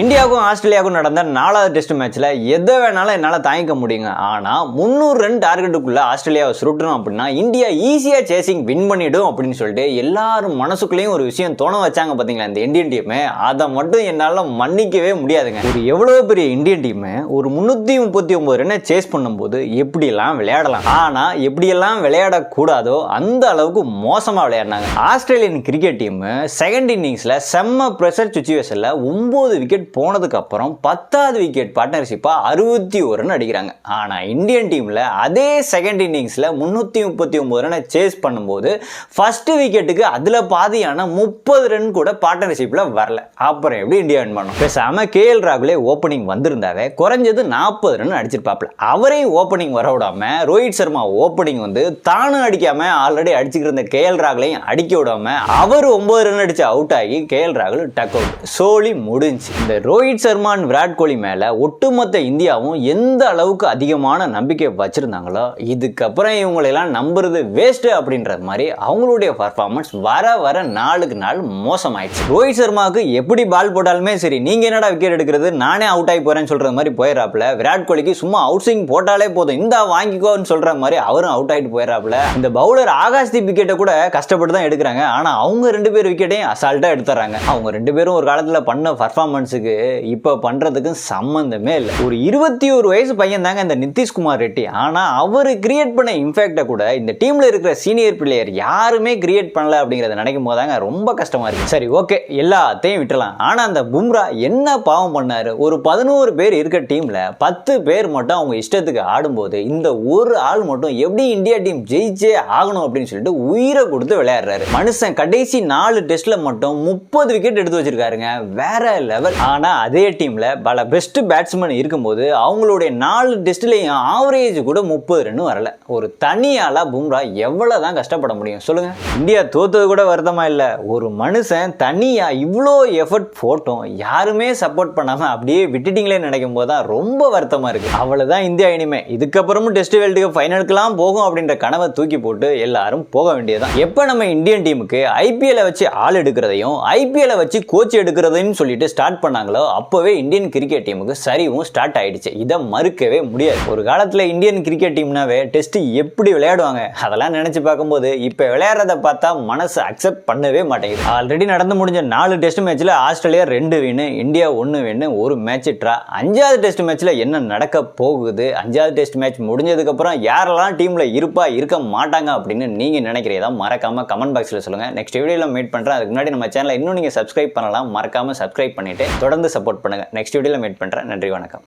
இந்தியாவுக்கும் ஆஸ்திரேலியாவுக்கும் நடந்த நாலாவது டெஸ்ட் மேட்ச்ல எதை வேணாலும் என்னால் தாங்கிக்க முடியுங்க. ஆனால் முந்நூறு ரன் டார்கெட்டுக்குள்ள ஆஸ்திரேலியாவை சுருட்டணும் அப்படின்னா இந்தியா ஈஸியாக சேசிங் வின் பண்ணிடும் அப்படின்னு சொல்லிட்டு எல்லாரும் மனசுக்குள்ளேயும் ஒரு விஷயம் தோண வச்சாங்க பார்த்தீங்களா இந்த இந்தியன் டீம் அதை மட்டும் என்னால் மன்னிக்கவே முடியாதுங்க. ஒரு எவ்வளோ பெரிய இந்தியன் டீம் ஒரு முந்நூற்றி முப்பத்தி ஒன்பது ரன்னை சேஸ் பண்ணும்போது எப்படியெல்லாம் விளையாடலாம்? ஆனால் எப்படியெல்லாம் விளையாடக்கூடாதோ அந்த அளவுக்கு மோசமாக விளையாடினாங்க. ஆஸ்திரேலியன் கிரிக்கெட் டீம் செகண்ட் இன்னிங்ஸில் செம்ம ப்ரெஷர் சுச்சுவேஷனில் ஒம்பது விக்கெட் போனதுக்கு அப்புறம் பத்தாவது விக்கெட் பார்ட்னர்ஷிப்பாக அறுபத்தி ஒரு ரன் அடிக்கிறாங்க. ஆனால் இந்தியன் டீமில் அதே செகண்ட் இன்னிங்ஸில் முந்நூற்றி முப்பத்தி ஒம்பது ரனை சேஸ் பண்ணும்போது ஃபஸ்ட்டு விக்கெட்டுக்கு அதில் பாதியான முப்பது ரன் கூட பார்ட்னர்ஷிப்பில் வரல. அப்புறம் எப்படி இந்தியா ரன் பண்ணும்? பேசாமல் கேஎல் ராகுலே ஓப்பனிங் வந்திருந்தாவே குறைஞ்சது நாற்பது ரன் அடிச்சிருப்பாப்ல அவரையும் ஓப்பனிங் வர விடாமல் ரோஹித் சர்மா ஓப்பனிங் வந்து தானும் அடிக்காமல் ஆல்ரெடி அடிச்சுக்கிட்டு இருந்த கேஎல் ராகுலையும் அடிக்க விடாம அவர் ஒம்பது ரன் அடிச்சு அவுட் ஆகி கேஎல் ராகுல் டக் அவுட் சோலி முடிஞ்சு இந்த ரோஹித் சர்மான் விராட் கோலி மேல ஒட்டுமொத்த இந்தியாவும் எந்த அளவுக்கு அதிகமான நம்பிக்கை வச்சிருந்தாங்களோ இதுக்கப்புறம் இவங்களெல்லாம் நம்புறது வேஸ்ட் அப்படின்ற மாதிரி அவங்களுடைய பர்ஃபார்மன்ஸ் வர வர நாளுக்கு நாள் மோசமாயிடுச்சு. ரோஹித் சர்மாவுக்கு எப்படி பால் போட்டாலுமே சரி நீங்க என்னடா விக்கெட் எடுக்கிறது நானே அவுட் ஆகி போறேன்னு சொல்ற மாதிரி போயிடறாப்புல. விராட் கோலிக்கு சும்மா அவுட் ஸ்விங் போட்டாலே போதும். இந்த வாங்கிக்கோன்னு சொல்ற மாதிரி அவரும் அவுட் ஆகிட்டு போயிடறாப்புல. இந்த பவுலர் ஆகாஷ்தீப் விக்கெட்டை கூட கஷ்டப்பட்டு தான் எடுக்கிறாங்க. ஆனா அவங்க ரெண்டு பேர் விக்கெட்டையும் அசால்ட்டா எடுத்துறாங்க. அவங்க ரெண்டு பேரும் ஒரு காலத்துல பண்ண பர்ஃபார்மன்ஸுக்கு இப்போ பண்றதுக்கு சம்மந்தமே இல்லை. ஒரு இருபத்தி ஒரு வயசு பையன் தாங்க இந்த நிதிஷ்குமார் ரெட்டி. ஆனால் அவர் கிரியேட் பண்ண இம்பேக்டை கூட இந்த டீமில் இருக்கிற சீனியர் பிளேயர் யாருமே கிரியேட் பண்ணல அப்படிங்கிறத நினைக்கும் போதாங்க ரொம்ப கஷ்டமாக இருக்குது சரி ஓகே எல்லாத்தையும் விட்டுலாம் ஆனால் அந்த பும்ரா என்ன பாவம் பண்ணாரு? ஒரு பதினோரு பேர் இருக்க டீமில் பத்து பேர் மட்டும் அவங்க இஷ்டத்துக்கு ஆடும்போது இந்த ஒரு ஆள் மட்டும் எப்படி இந்தியா டீம் ஜெயிச்சே ஆகணும் அப்படின்னு சொல்லிட்டு உயிரை கொடுத்து விளையாடுறாரு. மனுஷன் கடைசி நாலு டெஸ்ட்ல மட்டும் முப்பது விக்கெட் எடுத்து வச்சிருக்காருங்க. வேற லெவல் ஆனால் அதே டீமில் பல பெஸ்ட் பேட்ஸ்மேன் இருக்கும்போது அவங்களுடைய நாலு டெஸ்ட்லேயும் ஆவரேஜ் கூட முப்பது ரன்னு வரல. ஒரு தனியாலாக பும்ரா எவ்வளோ தான் கஷ்டப்பட முடியும்? சொல்லுங்கள் இந்தியா தோத்தது கூட வருத்தமாக இல்லை. ஒரு மனுஷன் தனியாக இவ்வளோ எஃபர்ட் போட்டோம் யாருமே சப்போர்ட் பண்ணாமல் அப்படியே விட்டுட்டீங்களே நினைக்கும் போது தான் ரொம்ப வருத்தமாக இருக்குது அவ்வளோ தான் இந்தியா இனிமே. இதுக்கப்புறமும் டெஸ்ட் வேல்டுக்கு ஃபைனலுக்கெல்லாம் போகும் அப்படின்ற கனவை தூக்கி போட்டு எல்லாரும் போக வேண்டியதுதான். எப்போ நம்ம இந்தியன் டீமுக்கு ஐபிஎல்லை வச்சு ஆள் எடுக்கிறதையும் ஐபிஎல்லை வச்சு கோச் எடுக்கிறதையும் சொல்லிட்டு ஸ்டார்ட் பண்ணாங்களோ அப்போவே இந்தியன் கிரிக்கெட் டீமுக்கு சரிவும் ஸ்டார்ட் ஆயிடுச்சு. இதை மறுக்கவே முடியாது. ஒரு காலத்தில் இந்தியன் கிரிக்கெட் டீம்னாவே டெஸ்ட் எப்படி விளையாடுவாங்க அதெல்லாம் நினைச்சு பார்க்கும்போது இப்போ விளையாடுறத பார்த்தா மனசு அக்செப்ட் பண்ணவே மாட்டேங்குது. ஆல்ரெடி நடந்து முடிஞ்ச நாலு டெஸ்ட் மேட்ச்சில் ஆஸ்திரேலியா ரெண்டு வின்னு இந்தியா ஒன்று வின்னு ஒரு மேட்ச் ட்ரா அஞ்சாவது டெஸ்ட் மேட்ச்சில் என்ன நடக்க போகுது அஞ்சாவது டெஸ்ட் மேட்ச் முடிஞ்சதுக்கப்புறம் யாரெல்லாம் டீமில் இருப்பா இருக்க மாட்டாங்க அப்படின்னு நீங்கள் நினைக்கிறீதா மறக்காம கமெண்ட் பாக்ஸில் சொல்லுங்க. நெக்ஸ்ட் வீடியோவில் மீட் பண்ணுறேன் அதுக்கு முன்னாடி நம்ம சேனலை இன்னும் நீங்கள் சப்ஸ்கிரைப் பண்ணலாம். மறக்காமல் சப்ஸ்கிரைப் பண்ணிவிட்டு தொடர்ந்து சப்போர்ட் பண்ணுங்க. நெக்ஸ்ட் வீடியோவில் மீட் பண்ணுறேன் நன்றி வணக்கம்.